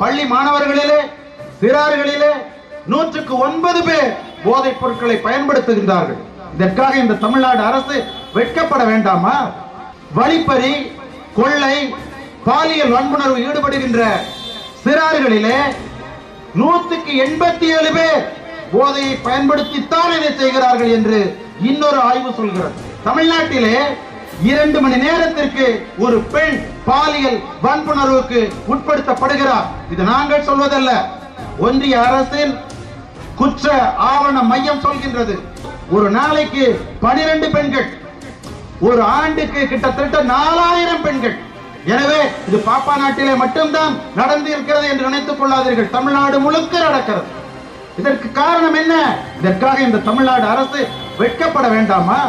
பள்ளி மாணவர்களிலே சிறார்களிலே நூற்றுக்கு ஒன்பது பேர் போதைப் பொருட்களை பயன்படுத்துகின்றார்கள். இதற்காக இந்த தமிழ்நாடு அரசு வெட்கப்பட வேண்டாமா? வழிப்பறி கொள்ளை பாலியல் வன்புணர்வு ஈடுபடுகின்ற சிறார்களிலே நூற்றுக்கு எண்பத்தி ஏழு பேர் போதையை பயன்படுத்தித்தான் இதை செய்கிறார்கள் என்று இன்னொரு ஆய்வு சொல்கிறது. தமிழ்நாட்டிலே இரண்டு மணி நேரத்திற்கு ஒரு பெண் பாலியல் வன்புணர்வுக்கு உட்படுத்தப்படுகிறார். இது நாங்கள் சொல்வதல்ல. ஒன்றிய அரசின் குற்ற ஆவண மையம் சொல்கின்றது. ஒரு நாளைக்கு பனிரெண்டு பெண்கள் ஒரு ஆண்டுக்கு கிட்டத்தட்ட நாலாயிரம் பெண்கள். எனவே இது பாப்பா நாட்டிலே மட்டும்தான் நடந்து இருக்கிறது என்று நினைத்துக் கொள்ளாதீர்கள். தமிழ்நாடு முழுக்க நடக்கிறது. இதற்கு காரணம் என்ன? இதற்காக இந்த தமிழ்நாடு அரசு வெட்கப்பட வேண்டாமா?